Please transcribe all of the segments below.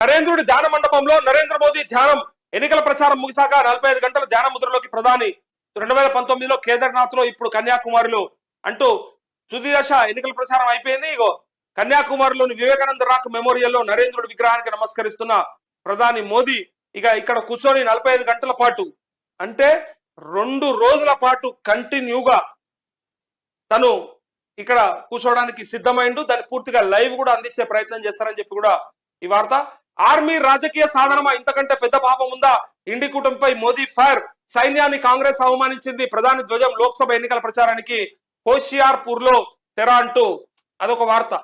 నరేంద్రుడి ధ్యాన మండపంలో నరేంద్ర మోదీ ధ్యానం ఎన్నికల ప్రచారం ముగిసాక నలభై ఐదు గంటల ధ్యాన ముద్రలోకి ప్రధాని. రెండు వేల పంతొమ్మిదిలో కేదార్నాథ్లో ఇప్పుడు కన్యాకుమారిలో అంటూ తుది దశ ఎన్నికల ప్రచారం అయిపోయింది. ఇగో కన్యాకుమారిలోని వివేకానంద రాక్ మెమోరియల్లో నరేంద్రుడి విగ్రహానికి నమస్కరిస్తున్న ప్రధాని మోదీ ఇక ఇక్కడ కూర్చొని నలభై ఐదు గంటల పాటు అంటే రెండు రోజుల పాటు కంటిన్యూగా తను ఇక్కడ కూర్చోవడానికి సిద్ధమైండు. దాన్ని పూర్తిగా లైవ్ కూడా అందించే ప్రయత్నం చేస్తారని చెప్పి కూడా ఈ వార్త ఆర్మీ రాజకీయ సాధనమా? ఇంతకంటే పెద్ద పాపం ఉందా? ఇండి కూటమిపై మోదీ ఫైర్. సైన్యాన్ని కాంగ్రెస్ అవమానించింది ప్రధాని ధ్వజం లోక్సభ ఎన్నికల ప్రచారానికి హోషియార్పూర్లో తెర అంటూ అదొక వార్త.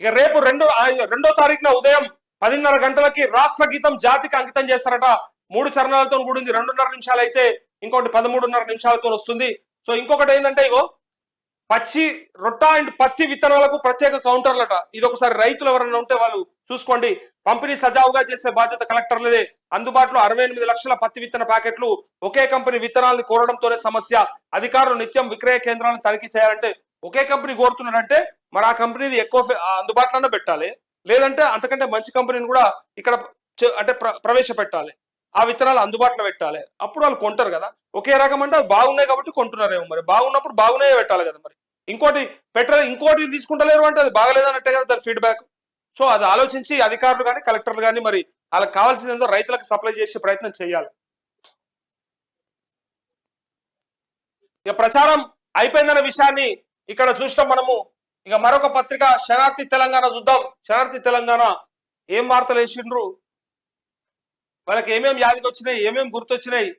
ఇక రేపు రెండు రెండో తారీఖున ఉదయం పదిన్నర గంటలకి రాష్ట్ర గీతం జాతికి అంకితం చేస్తారట. మూడు చరణాలతో కూడింది రెండున్నర నిమిషాలు అయితే ఇంకోటి పదమూడున్నర నిమిషాలతో వస్తుంది. సో ఇంకొకటి ఏంటంటే ఇగో పచ్చి రొట్ట అండ్ పత్తి విత్తనాలకు ప్రత్యేక కౌంటర్లట. ఇది ఒకసారి రైతులు ఎవరైనా ఉంటే వాళ్ళు చూసుకోండి. పంపిణీ సజావుగా చేసే బాధ్యత కలెక్టర్లదే. అందుబాటులో అరవై ఎనిమిది లక్షల పత్తి విత్తన ప్యాకెట్లు ఒకే కంపెనీ విత్తనాలను కోరడంతోనే సమస్య. అధికారులు నిత్యం విక్రయ కేంద్రాలను తనిఖీ చేయాలంటే ఒకే కంపెనీ కోరుతున్నారంటే మరి ఆ కంపెనీది ఎక్కువ అందుబాటులోనే పెట్టాలి. లేదంటే అంతకంటే మంచి కంపెనీని కూడా ఇక్కడ అంటే ప్ర- ప్రవేశపెట్టాలి. ఆ విత్తనాలు అందుబాటులో పెట్టాలి. అప్పుడు వాళ్ళు కొంటారు కదా. ఒకే రకం అంటే అవి బాగున్నాయి కాబట్టి కొంటున్నారేమో మరి. బాగున్నప్పుడు బాగున్నాయే పెట్టాలి కదా మరి. ఇంకోటి పెట్రోల్ ఇంకోటి తీసుకుంటలేరు అంటే అది బాగలేదన్నట్టే కదా దాని ఫీడ్బ్యాక్ సో అది ఆలోచించి అధికారులు కానీ కలెక్టర్లు కానీ మరి వాళ్ళకి కావాల్సింది ఏందో రైతులకు సప్లై చేసే ప్రయత్నం చేయాలి. ఇక ప్రచారం అయిపోయిందన్న విషయాన్ని ఇక్కడ చూసినాం మనము. ఇక మరొక పత్రిక శనార్థి తెలంగాణ చూద్దాం. శనార్థి తెలంగాణ ఏం వార్తలు వేసిండ్రు? వాళ్ళకి ఏమేమి యాదికి వచ్చినాయి ఏమేమి గుర్తొచ్చినాయి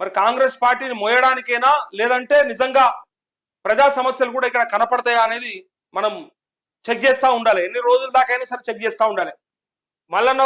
మరి కాంగ్రెస్ పార్టీని మోయడానికైనా లేదంటే నిజంగా ప్రజా సమస్యలు కూడా ఇక్కడ కనపడతాయా అనేది మనం చెక్ చేస్తూ ఉండాలి. ఎన్ని రోజుల దాకైనా సరే చెక్ చేస్తూ ఉండాలి. మళ్ళా